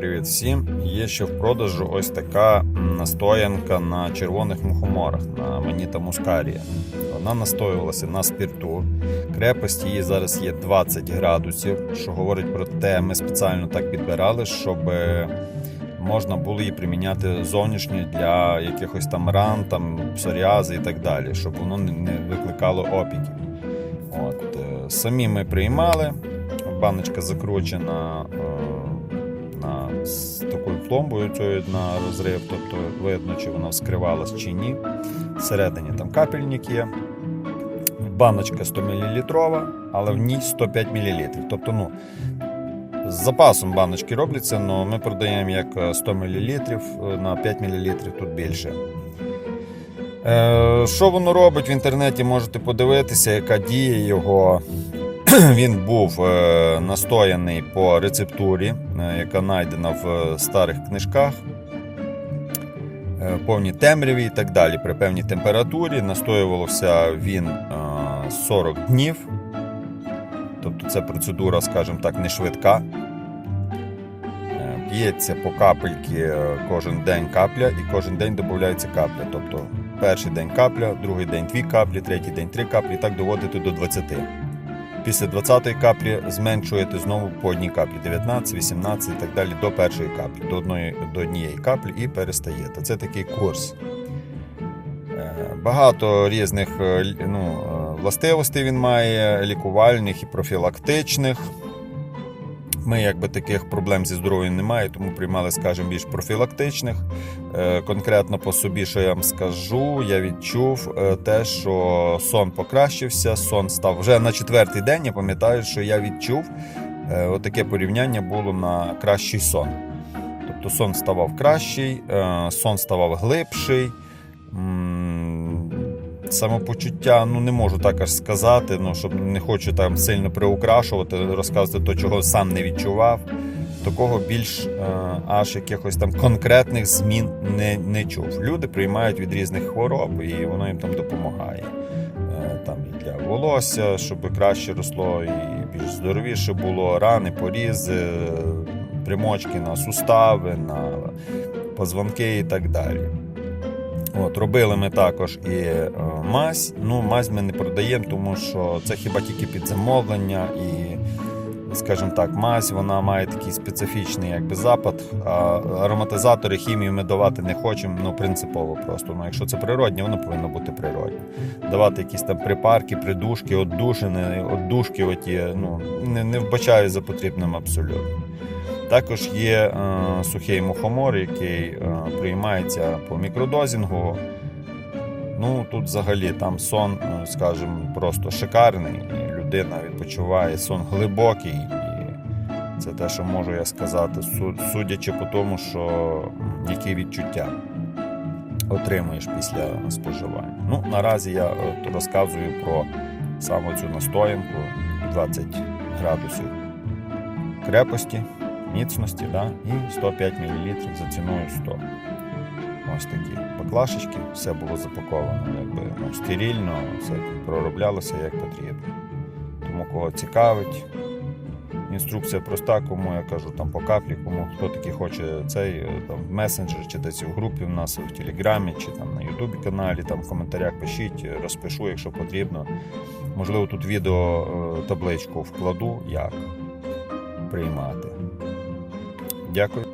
Привіт всім! Є ще в продажу ось така настоянка на червоних мухоморах на Маніта Мускарія. Вона настоювалася на спірту. Крепость її зараз є 20 градусів, що говорить про те, ми спеціально так підбирали, щоб е, можна було її приміняти зовнішньо для якихось там ран, там псоріази і так далі, щоб воно не- викликало опіків. От, е, самі ми приймали, баночка закручена е, з такою пломбою на розрив, тобто видно, чи вона вскривалась чи ні. Всередині там капельник є. Баночка 100 мл, але в ній 105 мл. Тобто, ну, з запасом баночки робляться, але ми продаємо як е, 100 мл, на 5 мл тут більше. Е, Що воно робить в інтернеті, можете подивитися, яка дія його. Він був е, настояний по рецептурі, е, яка знайдена в е, старих книжках. Повній темряві і так далі. При певній температурі настоювався він е, 40 днів. Тобто це процедура, скажімо так, не швидка. П'ється по капельки кожен день капля, і кожен день додається капля. Тобто перший день капля, другий день дві каплі, третій день три каплі, і так доводити до 20. Після 20-ї каплі зменшуєте знову по одній каплі 19, 18 і так далі до першої каплі, до одної до однієї каплі і перестаєте. Це такий курс. Е, Багато різних е, ну, е, властивостей він має, лікувальних і профілактичних. Ми якби таких проблем зі здоров'ям немає, тому приймали, скажімо, більш профілактичних. Е, Конкретно по собі, що я вам скажу, я відчув е, те, що сон покращився, сон став вже на четвертий день. Я пам'ятаю, що я відчув е, отаке порівняння було на кращий сон. Тобто сон ставав кращий, сон ставав глибший. Самопочуття, ну не можу так аж сказати, ну щоб не хочу там сильно приукрашувати, розказувати то, чого сам не відчував. Такого більш е, аж якихось там конкретних змін не, не чув. Люди приймають від різних хвороб, і воно їм там допомагає. Е, там і для волосся, щоб краще росло, і більш здоровіше було, рани, порізи, примочки на сустави, на позвонки і так далі. От, робили ми також і е, мазь. Ну, мазь ми не продаємо, тому що це хіба тільки під замовлення і, скажімо так, мазь вона має такий специфічний якби, запад. А ароматизатори, хімію ми давати не хочемо, ну принципово просто. Ну, якщо це природне, воно повинно бути природне. Давати якісь там припарки, придушки, отдушини, отдушки, оті, ну, не, не вбачаю за потрібним абсолютно. Також є е, сухий мухомор, який е, приймається по мікродозінгу. Ну, тут взагалі там сон, е, скажімо, просто шикарний. І людина відпочиває сон глибокий. І це те, що можу я сказати, судячи по тому, що які відчуття отримуєш після споживання. Ну, наразі я розказую про саме цю настоянку 20 градусів крепості міцності да, і 105 мл за ціною 100. Ось такі баклашечки, все було запаковано якби, ну, стерильно, все пророблялося як потрібно. Тому кого цікавить. Інструкція проста, кому я кажу там по каплі, кому хто таки хоче цей е, там в месенджер чи десь в групі в нас в Телеграмі чи там на Ютубі каналі, там в коментарях пишіть, розпишу, якщо потрібно. Можливо, тут відео е, табличку вкладу, як приймати. Дякую.